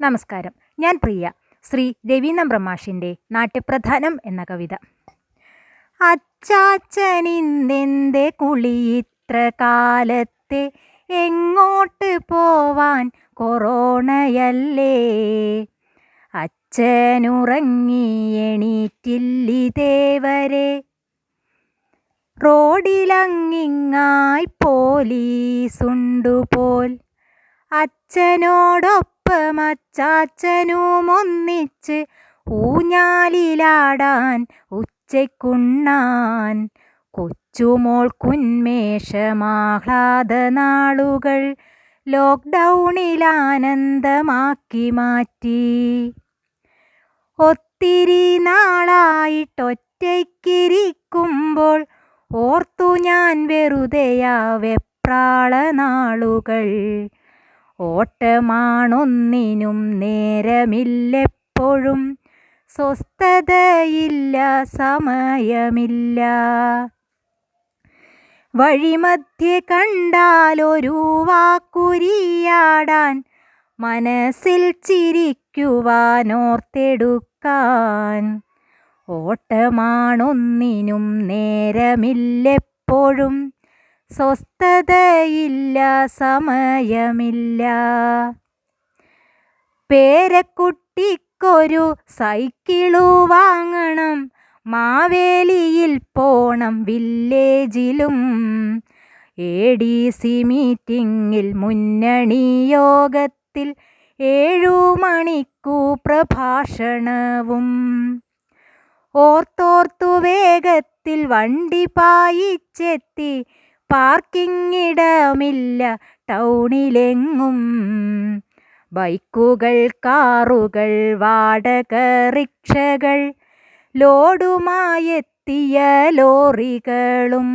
നമസ്കാരം. ഞാൻ പ്രിയ ശ്രീ രവീന്ദ്രം ബ്രഹ്മാഷിന്റെ നാട്യപ്രധാനം എന്ന കവിത. അച്ചാച്ചനിന്നെന്റെ കുളി ഇത്ര കാലത്തെ എങ്ങോട്ട് പോവാൻ കൊറോണയല്ലേ? അച്ഛനുറങ്ങി എണീറ്റില്ലിതേവരെ. റോഡിലങ്ങിങ്ങായി പോലീസുണ്ടുപോൽ അച്ഛനോടൊപ്പം അച്ചാച്ചനും ഒന്നിച്ച് ഊഞ്ഞാലിലാടാൻ ഉച്ചയ്ക്കുണ്ണാൻ. കൊച്ചുമോൾ കുന്മേഷമാഹ്ലാദ നാളുകൾ ലോക്ക്ഡൗണിൽ ആനന്ദമാക്കി മാറ്റി. ഒത്തിരി നാളായിട്ടൊറ്റയ്ക്കിരിക്കുമ്പോൾ ഓർത്തു ഞാൻ വെറുതെയാ വെപ്രാള നാളുകൾ ഓട്ടമാണൊന്നിനും നേരമില്ലെപ്പോഴും. സ്വസ്ഥതയില്ല സമയമില്ല. വഴിമധ്യേ കണ്ടാലൊരു വാക്കുരിയാടാൻ മനസ്സിൽ ചിരിക്കുവാനോർത്തെടുക്കാൻ. ഓട്ടമാണൊന്നിനും നേരമില്ലെപ്പോഴും. സ്വസ്ഥതയില്ല സമയമില്ല. പേരക്കുട്ടിക്കൊരു സൈക്കിളു വാങ്ങണം മാവേലിയിൽ പോണം വില്ലേജിലും. എ ഡി സി മീറ്റിങ്ങിൽ മുന്നണി യോഗത്തിൽ ഏഴു മണിക്കു പ്രഭാഷണവും. ഓർത്തോർത്തു വേഗത്തിൽ വണ്ടി പായിച്ചെത്തി പാർക്കിങ്ങിടമില്ല ടൗണിലെങ്ങും. ബൈക്കുകൾ കാറുകൾ വാടക റിക്ഷകൾ ലോഡുമായെത്തിയ ലോറികളും.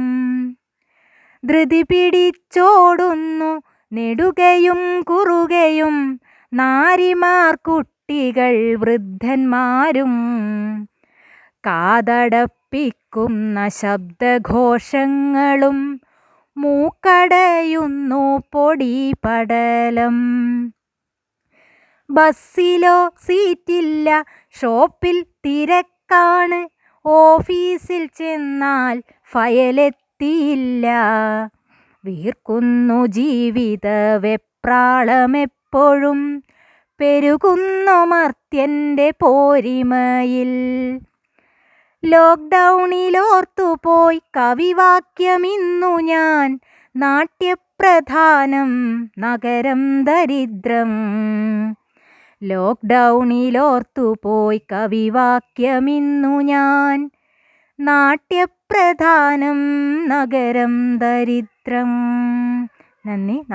ധൃതി പിടിച്ചോടുന്നു നെടുകയും കുറുകയും നാരിമാർ കുട്ടികൾ വൃദ്ധന്മാരും. കാതടപ്പിക്കുന്ന ശബ്ദഘോഷങ്ങളും മൂക്കടയുന്നു പൊടിപടലം ബസ്സിലോ സീറ്റില്ല ഷോപ്പിൽ തിരക്കാണ്. ഓഫീസിൽ ചെന്നാൽ ഫയലെത്തിയില്ല. വീർക്കുന്നു ജീവിത വെപ്രാളമെപ്പോഴും. പെരുകുന്നു മർത്യന്റെ പോരിമയിൽ. ലോക്ക്ഡൗണിലോർത്തുപോയി കവിവാക്യമിന്നു ഞാൻ. നാട്യപ്രധാനം നഗരം ദരിദ്രം. ലോക്ക്ഡൗണിലോർത്തുപോയി കവിവാക്യമിന്നു ഞാൻ. നാട്യപ്രധാനം നഗരം ദരിദ്രം. നന്ദി നമസ്കാരം.